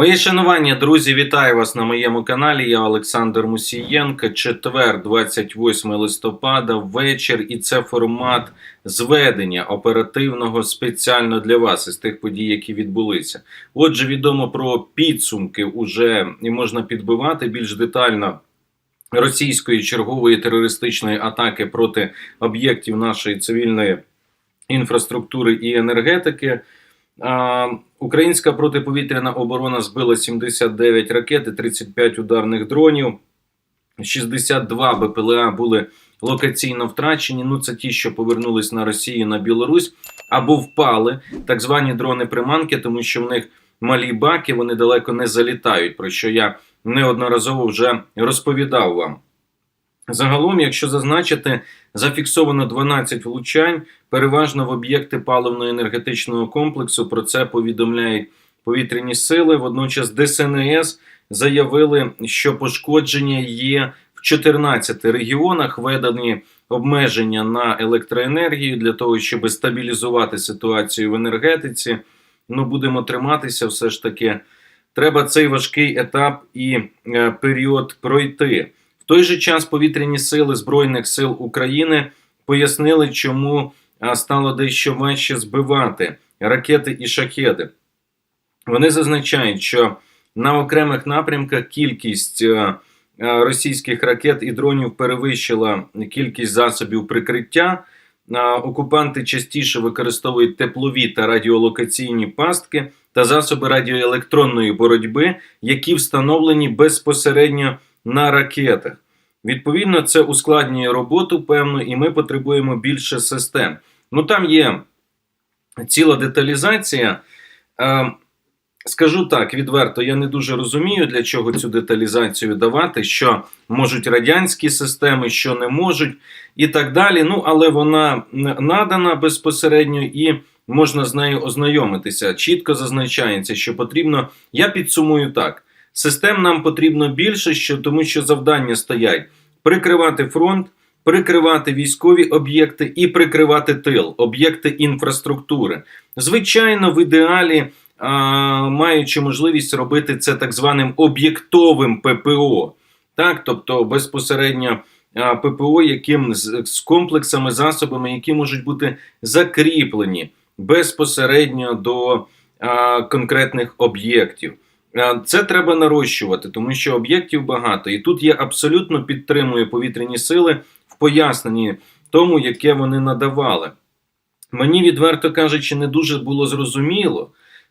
Мої шанування, друзі, вітаю вас на моєму каналі. Я Олександр Мусієнко. Четвер, 28 листопада, вечір, і це формат зведення оперативного спеціально для вас із тих подій, які відбулися. Отже, відомо про підсумки уже і можна підбивати більш детально. Російської чергової терористичної атаки проти об'єктів нашої цивільної інфраструктури і енергетики. Українська протиповітряна оборона збила 79 ракет і 35 ударних дронів. 62 БПЛА були локаційно втрачені. Ну, це ті, що повернулись на Росію на Білорусь, або впали так звані дрони-приманки, тому що в них малі баки, вони далеко не залітають, про що я неодноразово вже розповідав вам. Загалом, якщо зазначити, зафіксовано 12 влучань, переважно в об'єкти паливно-енергетичного комплексу. Про це повідомляють повітряні сили. Водночас ДСНС заявили, що пошкодження є в 14 регіонах, введені обмеження на електроенергію для того, щоб стабілізувати ситуацію в енергетиці. Ну, будемо триматися, все ж таки. Треба цей важкий етап і е, період пройти. Той же час повітряні сили Збройних сил України пояснили, чому стало дещо важче збивати ракети і шахеди. Вони зазначають, що на окремих напрямках кількість російських ракет і дронів перевищила кількість засобів прикриття. Окупанти частіше використовують теплові та радіолокаційні пастки та засоби радіоелектронної боротьби, які встановлені безпосередньо на ракетах. Відповідно, це ускладнює роботу певно, і ми потребуємо більше систем. Ну там є ціла деталізація. Е, Скажу так відверто, я не дуже розумію, для чого цю деталізацію давати, що можуть радянські системи, що не можуть, і так далі. Ну, але вона надана безпосередньо і можна з нею ознайомитися. Чітко зазначається, що потрібно. Я підсумую так: систем нам потрібно більше, що тому що завдання стоять прикривати фронт, прикривати військові об'єкти і прикривати тил, об'єкти інфраструктури. Звичайно, в ідеалі. Маючи можливість робити це так званим об'єктовим ППО, так, тобто безпосередньо ППО, яким з, комплексами, засобами, які можуть бути закріплені безпосередньо до конкретних об'єктів. Це треба нарощувати, тому що об'єктів багато. І тут я абсолютно підтримую повітряні сили в поясненні тому, яке вони надавали. Мені, відверто кажучи, не дуже було зрозуміло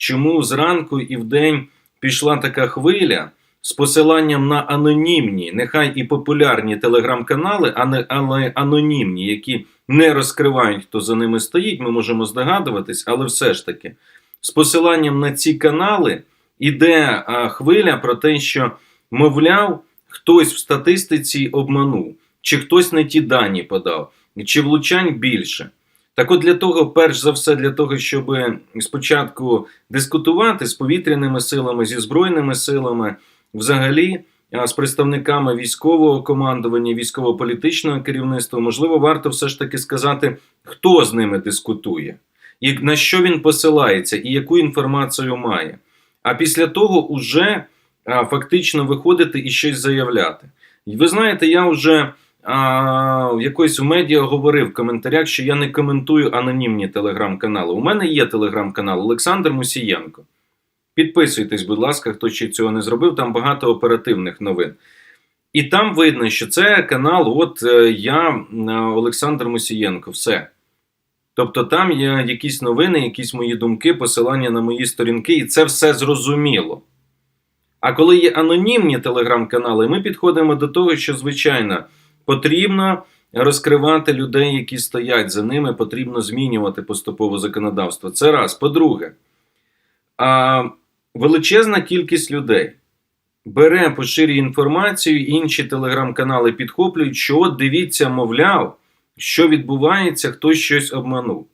чому зранку і вдень пішла така хвиля з посиланням на анонімні, нехай і популярні телеграм-канали, але анонімні, які не розкривають, хто за ними стоїть, ми можемо здогадуватись, але все ж таки, з посиланням на ці канали іде хвиля про те, що, мовляв, хтось в статистиці обманув, чи хтось не ті дані подав, чи влучань більше. Так от для того, перш за все, для того, щоб спочатку дискутувати з повітряними силами, зі збройними силами, взагалі з представниками військового командування, військово-політичного керівництва, можливо, варто все ж таки сказати, хто з ними дискутує, і на що він посилається, і яку інформацію має. А після того уже фактично виходити і щось заявляти. І ви знаєте, я вже а, якось в медіа говорив в коментарях, що я не коментую анонімні телеграм-канали. У мене є телеграм-канал Олександр Мусієнко. Підписуйтесь, будь ласка, хто ще цього не зробив, там багато оперативних новин. І там видно, що це канал, от е, я, Олександр Мусієнко, все. Тобто там є якісь новини, якісь мої думки, посилання на мої сторінки, і це все зрозуміло. А коли є анонімні телеграм-канали, ми підходимо до того, що, звичайно. Потрібно розкривати людей, які стоять за ними, потрібно змінювати поступово законодавство. Це раз. По-друге, величезна кількість людей бере, поширює інформацію, інші телеграм-канали підхоплюють, що от дивіться, мовляв, що відбувається, хтось щось обманув.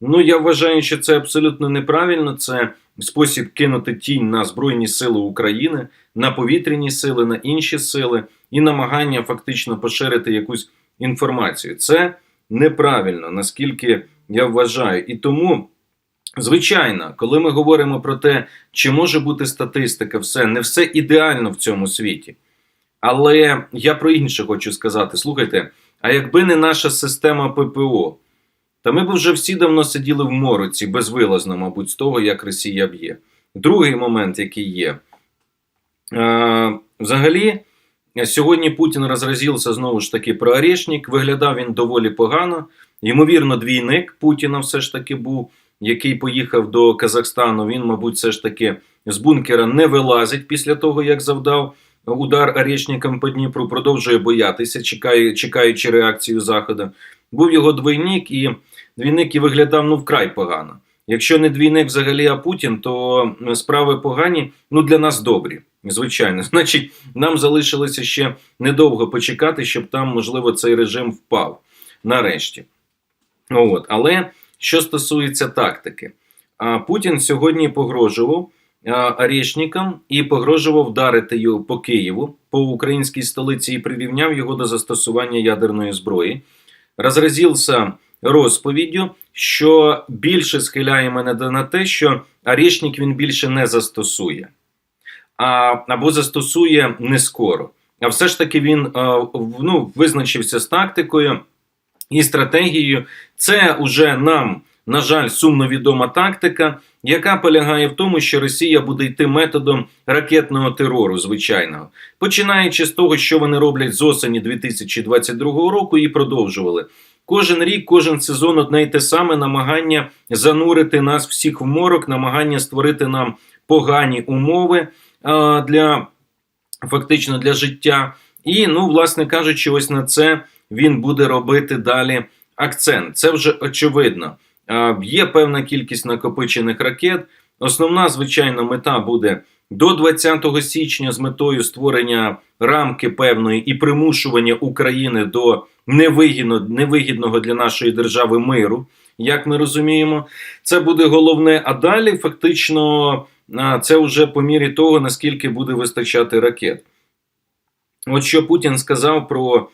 Ну, я вважаю, що це абсолютно неправильно. Це спосіб кинути тінь на Збройні Сили України, на повітряні сили, на інші сили і намагання фактично поширити якусь інформацію. Це неправильно, наскільки я вважаю. І тому Звичайно, коли ми говоримо про те, чи може бути статистика, все не все ідеально в цьому світі. Але я про інше хочу сказати: слухайте, а якби не наша система ППО, та ми б вже всі давно сиділи в мороці, безвилазно, мабуть, з того, як Росія б'є. Другий момент, який є. Е, взагалі, сьогодні Путін розразився знову ж таки про Орешник. Виглядав він доволі погано. Ймовірно, двійник Путіна все ж таки був, який поїхав до Казахстану. Він, мабуть, все ж таки з бункера не вилазить після того, як завдав удар Орешникам по Дніпру, продовжує боятися, чекає, чекаючи реакцію Заходу. Був його двійник, і двійник і виглядав ну вкрай погано. Якщо не двійник взагалі, а Путін, то справи погані ну для нас добрі. Звичайно, значить, нам залишилося ще недовго почекати, щоб там, можливо, цей режим впав. Нарешті. От. Але що стосується тактики, а Путін сьогодні погрожував а, і погрожував вдарити його по Києву, по українській столиці і прирівняв його до застосування ядерної зброї. Розразився розповіддю, що більше схиляє мене на те, що Орешник він більше не застосує, а, або застосує не скоро. А все ж таки він ну, визначився з тактикою і стратегією. Це уже нам, на жаль, сумно відома тактика, яка полягає в тому, що Росія буде йти методом ракетного терору, звичайного, починаючи з того, що вони роблять з осені 2022 року, і продовжували. Кожен рік, кожен сезон одне й те саме намагання занурити нас всіх в морок, намагання створити нам погані умови а, для фактично для життя. І, ну, власне кажучи, ось на це він буде робити далі акцент. Це вже очевидно. Є певна кількість накопичених ракет. Основна, звичайно, мета буде до 20 січня з метою створення рамки певної і примушування України до невигідного для нашої держави миру, як ми розуміємо. Це буде головне. А далі фактично це вже по мірі того, наскільки буде вистачати ракет. От що Путін сказав про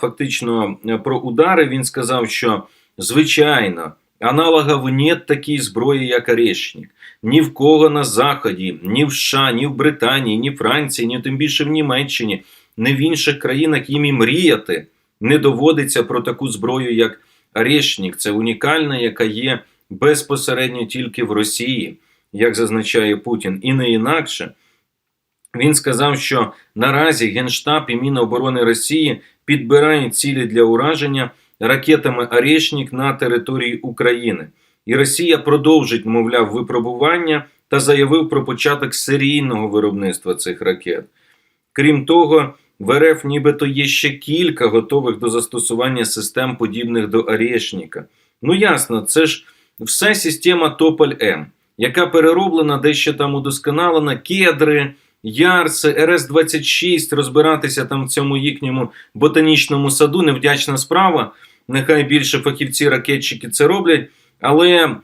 фактично про удари, він сказав, що звичайно. Аналогов нет такій зброї, як Орешник. Ні в кого на Заході, ні в США, ні в Британії, ні в Франції, ні тим більше в Німеччині, ні в інших країнах їм і мріяти не доводиться про таку зброю, як Орешник. Це унікальна, яка є безпосередньо тільки в Росії, як зазначає Путін, і не інакше. Він сказав, що наразі Генштаб і Міноборони Росії підбирають цілі для ураження ракетами Орешник на території України. І Росія продовжить, мовляв, випробування та заявив про початок серійного виробництва цих ракет. Крім того, в РФ нібито є ще кілька готових до застосування систем, подібних до Орешника. Ну ясно, це ж все система Тополь М, яка перероблена, дещо там удосконалена, кедри. Ярси, РС-26, розбиратися там в цьому їхньому ботанічному саду, невдячна справа. Нехай більше фахівці-ракетчики це роблять. Але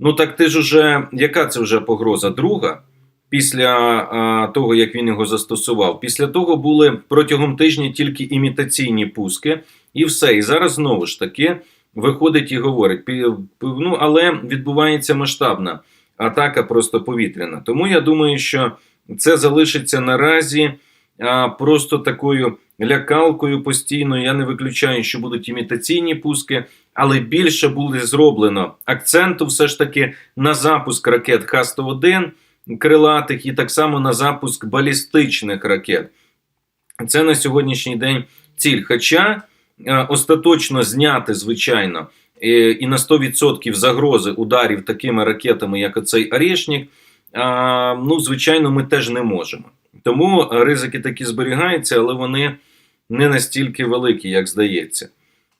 ну так ти ж уже, яка це вже погроза? Друга після а, того, як він його застосував. Після того були протягом тижня тільки імітаційні пуски, і все. І зараз знову ж таки виходить і говорить: ну, але відбувається масштабна атака, просто повітряна. Тому я думаю, що це залишиться наразі просто такою лякалкою постійно. Я не виключаю, що будуть імітаційні пуски, але більше буде зроблено акценту все ж таки на запуск ракет Х-101 крилатих і так само на запуск балістичних ракет. Це на сьогоднішній день ціль. Хоча остаточно зняти, звичайно, і на 100% загрози ударів такими ракетами, як оцей Орешник, а, ну, звичайно, ми теж не можемо. Тому ризики такі зберігаються, але вони не настільки великі, як здається.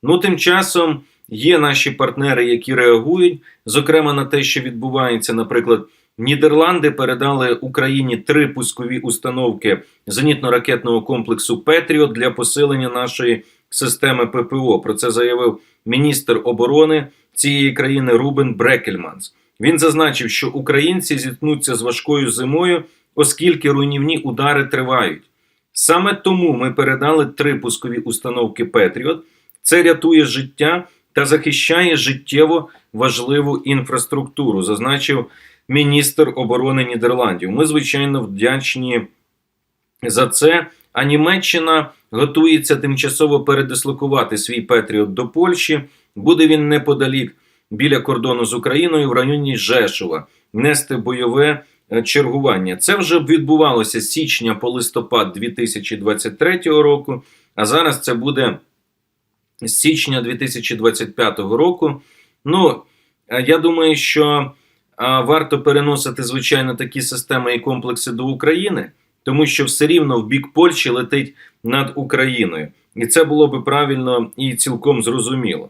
Ну, тим часом є наші партнери, які реагують, зокрема на те, що відбувається, наприклад. Нідерланди передали Україні три пускові установки зенітно-ракетного комплексу Петріот для посилення нашої системи ППО. Про це заявив міністр оборони цієї країни Рубен Брекельманс. Він зазначив, що українці зіткнуться з важкою зимою, оскільки руйнівні удари тривають. Саме тому ми передали три пускові установки Петріот. Це рятує життя та захищає життєво важливу інфраструктуру, зазначив міністр оборони Нідерландів. Ми, звичайно, вдячні за це. А Німеччина готується тимчасово передислокувати свій Петріот до Польщі. Буде він неподалік біля кордону з Україною в районі Жешова нести бойове е, чергування. Це вже відбувалося з січня по листопад 2023 року, а зараз це буде з січня 2025 року. Ну, е, я думаю, що варто переносити, звичайно, такі системи і комплекси до України, тому що все рівно в бік Польщі летить над Україною. І це було би правильно і цілком зрозуміло.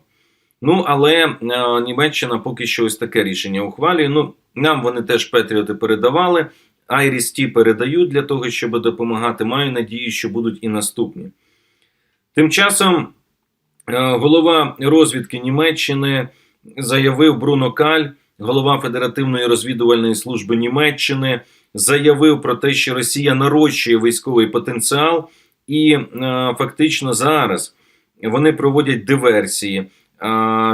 Ну, але е, Німеччина поки що ось таке рішення ухвалює. Ну, нам вони теж Петріоти передавали, Айріс ті передають для того, щоб допомагати. Маю надію, що будуть і наступні. Тим часом е, голова розвідки Німеччини заявив Бруно Каль, голова Федеративної розвідувальної служби Німеччини, заявив про те, що Росія нарощує військовий потенціал, і е, фактично зараз вони проводять диверсії.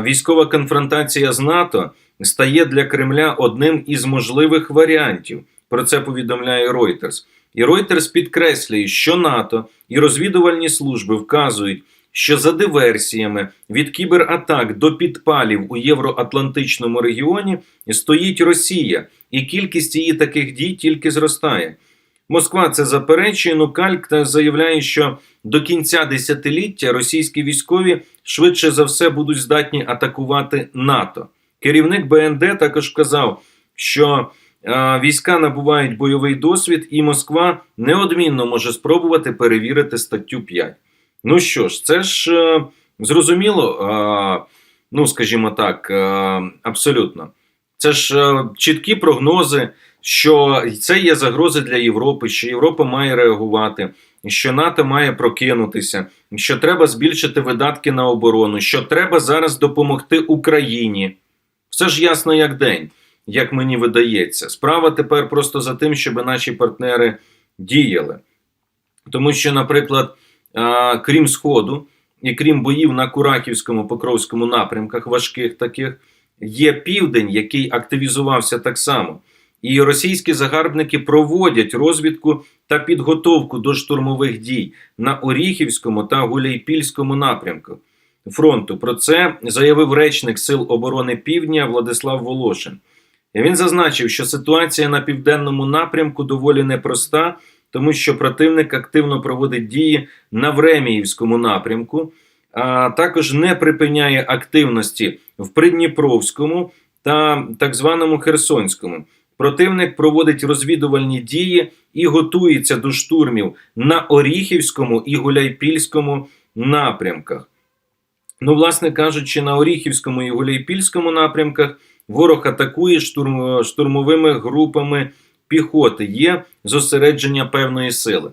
Військова конфронтація з НАТО стає для Кремля одним із можливих варіантів. Про це повідомляє Reuters. І Reuters підкреслює, що НАТО і розвідувальні служби вказують, що за диверсіями від кібератак до підпалів у євроатлантичному регіоні стоїть Росія, і кількість її таких дій тільки зростає. Москва це заперечує. Ну Кальк та заявляє, що до кінця десятиліття російські військові швидше за все будуть здатні атакувати НАТО. Керівник БНД також казав, що е, війська набувають бойовий досвід, і Москва неодмінно може спробувати перевірити статтю 5. Ну що ж, це ж е, зрозуміло, е, ну скажімо так, абсолютно. Це ж чіткі прогнози, що це є загрози для Європи, що Європа має реагувати, що НАТО має прокинутися, що треба збільшити видатки на оборону, що треба зараз допомогти Україні. Все ж ясно як день, як мені видається. Справа тепер просто за тим, щоб наші партнери діяли. Тому що, наприклад, крім Сходу і крім боїв на Курахівському, Покровському напрямках, важких таких, є південь, який активізувався так само. І російські загарбники проводять розвідку та підготовку до штурмових дій на Оріхівському та Гуляйпільському напрямку фронту. Про це заявив речник Сил оборони Півдня Владислав Волошин. Він зазначив, що ситуація на південному напрямку доволі непроста, тому що противник активно проводить дії на Времіївському напрямку, а також не припиняє активності в Придніпровському та так званому Херсонському. Противник проводить розвідувальні дії і готується до штурмів на Оріхівському і Гуляйпільському напрямках. Ну, власне кажучи, на Оріхівському і Гуляйпільському напрямках ворог атакує штурм, штурмовими групами піхоти. Є зосередження певної сили.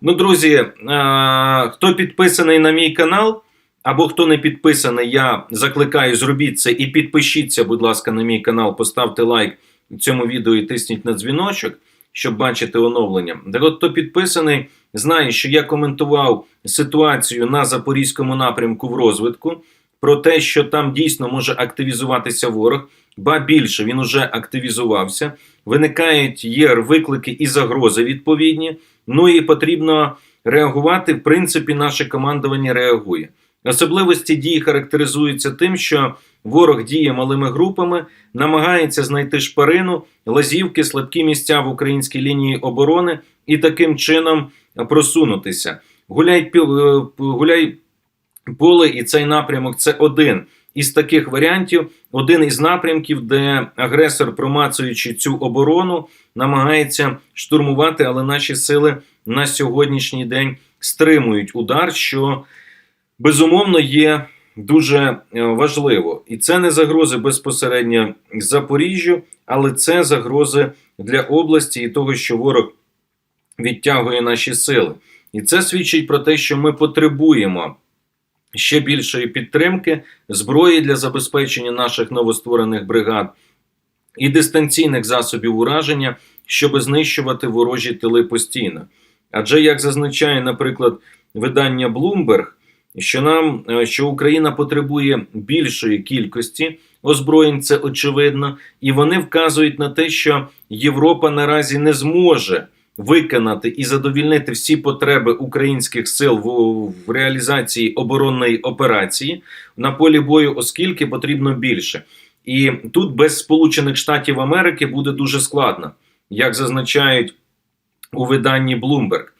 Ну, друзі, а, хто підписаний на мій канал, або хто не підписаний, я закликаю, зробіть це і підпишіться, будь ласка, на мій канал, поставте лайк цьому відео і тисніть на дзвіночок, щоб бачити оновлення. Так от, хто підписаний, знає, що я коментував ситуацію на Запорізькому напрямку в розвитку, про те, що там дійсно може активізуватися ворог, ба більше він уже активізувався. Виникають є виклики і загрози відповідні. Ну і потрібно реагувати. В принципі, наше командування реагує. Особливості дії характеризуються тим, що ворог діє малими групами, намагається знайти шпарину, лазівки, слабкі місця в українській лінії оборони і таким чином просунутися. Гуляй, е, гуляй поле і цей напрямок це один із таких варіантів, один із напрямків, де агресор, промацуючи цю оборону, намагається штурмувати, але наші сили на сьогоднішній день стримують удар, що безумовно є дуже е, важливо. І це не загрози безпосередньо Запоріжжю, але це загрози для області і того, що ворог відтягує наші сили. І це свідчить про те, що ми потребуємо ще більшої підтримки, зброї для забезпечення наших новостворених бригад і дистанційних засобів ураження, щоб знищувати ворожі тили постійно. Адже, як зазначає, наприклад, видання Bloomberg, що нам е, що Україна потребує більшої кількості озброєнь, це очевидно, і вони вказують на те, що Європа наразі не зможе виконати і задовільнити всі потреби українських сил в, реалізації оборонної операції на полі бою, оскільки потрібно більше. І тут без Сполучених Штатів Америки буде дуже складно, як зазначають у виданні Bloomberg.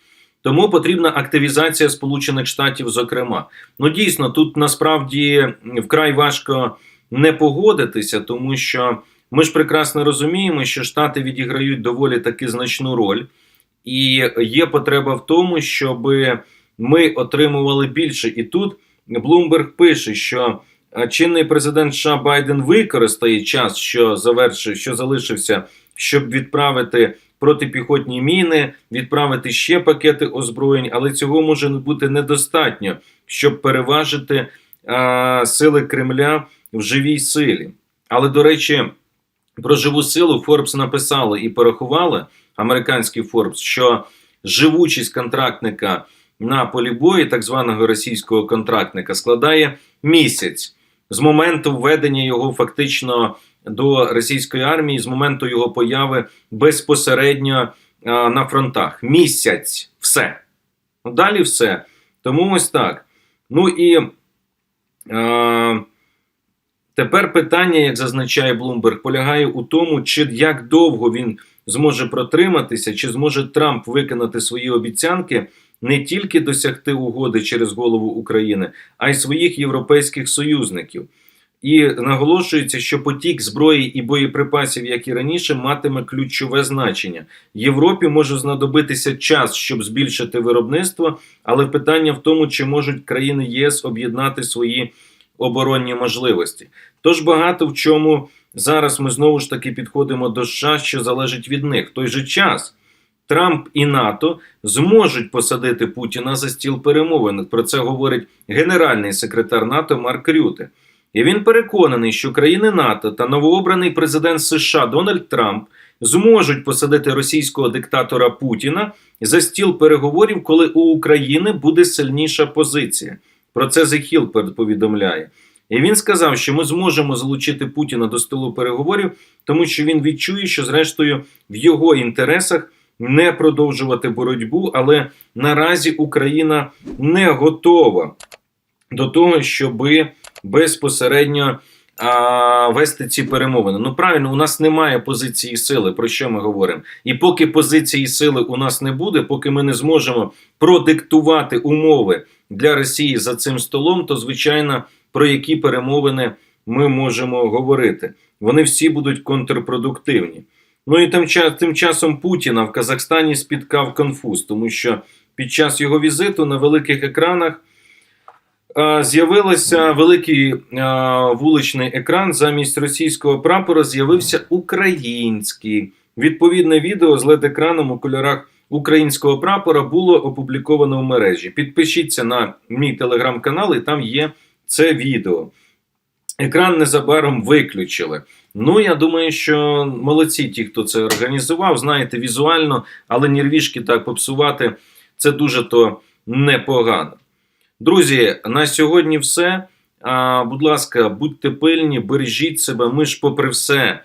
Тому потрібна активізація Сполучених Штатів, зокрема. Ну дійсно, тут насправді вкрай важко не погодитися, тому що ми ж прекрасно розуміємо, що Штати відіграють доволі таки значну роль, і є потреба в тому, щоб ми отримували більше. І тут Bloomberg пише, що чинний президент США Байден використає час, що завершив, що залишився, щоб відправити протипіхотні міни, відправити ще пакети озброєнь, але цього може бути недостатньо, щоб переважити а, сили Кремля в живій силі. Але до речі, про живу силу Форбс написали і порахували американський Форбс, що живучість контрактника на полі бою, так званого російського контрактника, складає місяць з моменту введення його фактично до російської армії, з моменту його появи безпосередньо на фронтах. Місяць, все. Ну, Далі все. Тому ось так. Ну і а, тепер питання, як зазначає Блумберг, полягає у тому, чи як довго він зможе протриматися, чи зможе Трамп виконати свої обіцянки. Не тільки досягти угоди через голову України, а й своїх європейських союзників. І наголошується, що потік зброї і боєприпасів, як і раніше, матиме ключове значення. Європі може знадобитися час, щоб збільшити виробництво, але питання в тому, чи можуть країни ЄС об'єднати свої оборонні можливості. Тож багато в чому зараз ми знову ж таки підходимо до США, що залежить від них. В той же час. Трамп і НАТО зможуть посадити Путіна за стіл перемовин. Про це говорить генеральний секретар НАТО Марк Рюте. І він переконаний, що країни НАТО та новообраний президент США Дональд Трамп зможуть посадити російського диктатора Путіна за стіл переговорів, коли у України буде сильніша позиція. Про це Hill повідомляє. І він сказав, що ми зможемо залучити Путіна до столу переговорів, тому що він відчує, що зрештою в його інтересах не продовжувати боротьбу, але наразі Україна не готова до того, щоби безпосередньо а, вести ці перемовини. Ну правильно, у нас немає позиції сили, про що ми говоримо. І поки позиції сили у нас не буде, поки ми не зможемо продиктувати умови для Росії за цим столом, то звичайно про які перемовини ми можемо говорити. Вони всі будуть контрпродуктивні. Ну і тим, тим часом Путіна в Казахстані спіткав конфуз, тому що під час його візиту на великих екранах з'явився великий вуличний екран. Замість російського прапора з'явився український. Відповідне відео з led екраном у кольорах українського прапора було опубліковано в мережі. Підпишіться на мій телеграм-канал, і там є це відео. Екран незабаром виключили. Ну, я думаю, що молодці ті, хто це організував, знаєте, візуально, але нервішки так попсувати це дуже то непогано. Друзі, на сьогодні все. Будь ласка, будьте пильні, бережіть себе. Ми ж, попри все,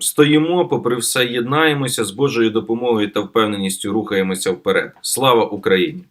стоїмо, попри все, єднаємося з Божою допомогою та впевненістю рухаємося вперед. Слава Україні!